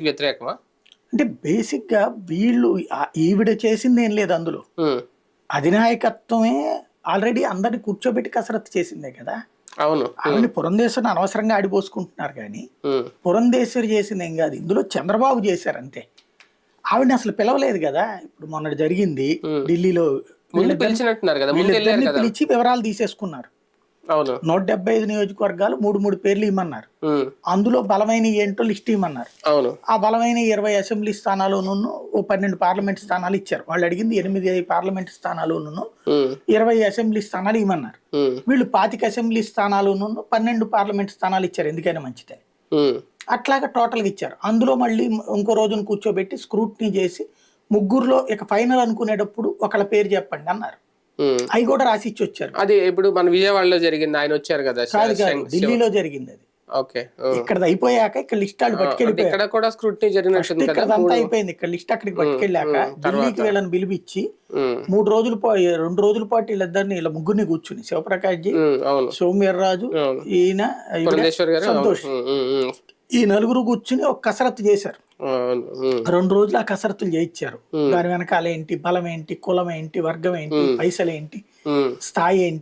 వ్యతిరేకమా? అంటే బేసిక్గా వీళ్ళు ఈవిడ చేసింది ఏం లేదు అందులో. అధినాయకత్వమే ఆల్రెడీ అందరిని కూర్చోబెట్టి కసరత్తు చేసిందే కదా. అవును. ఆవిడని పురంధేశ్వరిని అనవసరంగా ఆడిపోసుకుంటున్నారు కానీ పురంధేశ్వరి చేసింది ఏం కాదు. ఇందులో చంద్రబాబు చేశారు అంతే ఆవిడని అసలు పిలవలేదు కదా. ఇప్పుడు మొన్న జరిగింది ఢిల్లీలో పిలిచి వివరాలు తీసేసుకున్నారు. నూట డెబ్బై ఐదు నియోజకవర్గాలు మూడు మూడు పేర్లు ఇమ్మన్నారు. ఉమ్, అందులో బలమైన ఏంటో లిస్ట్ ఇమ్మన్నారు. అవును. ఆ బలమైన ఇరవై అసెంబ్లీ స్థానాలును ఓ పన్నెండు పార్లమెంట్ స్థానాలు ఇచ్చారు. వాళ్ళు అడిగింది ఎనిమిది పార్లమెంట్ స్థానాలును ఉమ్, ఇరవై అసెంబ్లీ స్థానాలు ఇవ్వమన్నారు వీళ్ళు పాతిక అసెంబ్లీ స్థానాలును పన్నెండు పార్లమెంట్ స్థానాలు ఇచ్చారు. ఎందుకైనా మంచిదని. ఉమ్, అట్లాగా టోటల్గా ఇచ్చారు. అందులో మళ్ళీ ఇంకో రోజున కూర్చోబెట్టి స్క్రూట్నీ చేసి ముగ్గురులో ఇక ఫైనల్ అనుకునేటప్పుడు ఒకళ్ళ పేరు చెప్పండి అన్నారు. అవి కూడా రాసి ఇచ్చి వచ్చారు. అది ఇప్పుడు మన విజయవాడలో జరిగింది ఆయన వచ్చారు కదా ఢిల్లీలో జరిగింది అది. ఓకే. ఇక్కడ అయిపోయాక ఇక్కడ లిస్ట్ వాళ్ళు అంటే పట్టుకెళ్ళిపోయారు. ఇక్కడ కూడా స్క్రూటినీ జరిగినట్టుంది ఇక్కడ అంతా అయిపోయింది ఇక్కడ లిస్ట్ అక్కడికి పట్టుకెళ్ళాక ఢిల్లీకి వీళ్ళని పిలిపించి మూడు రోజులు పా- రెండు రోజుల పాటు వీళ్ళిద్దరిని ఇలా ముగ్గురిని కూర్చుని శివప్రకాష్ జీ అవును. ఈయన. సంతోష్. ఈ నలుగురు కూర్చుని ఒక కసరత్తు చేశారు. రెండు రోజులు ఆ కసరత్తులు చేయించారు. దాని వెనకాల ఏంటి? బలం ఏంటి? కులం ఏంటి? వర్గం ఏంటి? పైసలు ఏంటి. స్థాయి ఏంటి?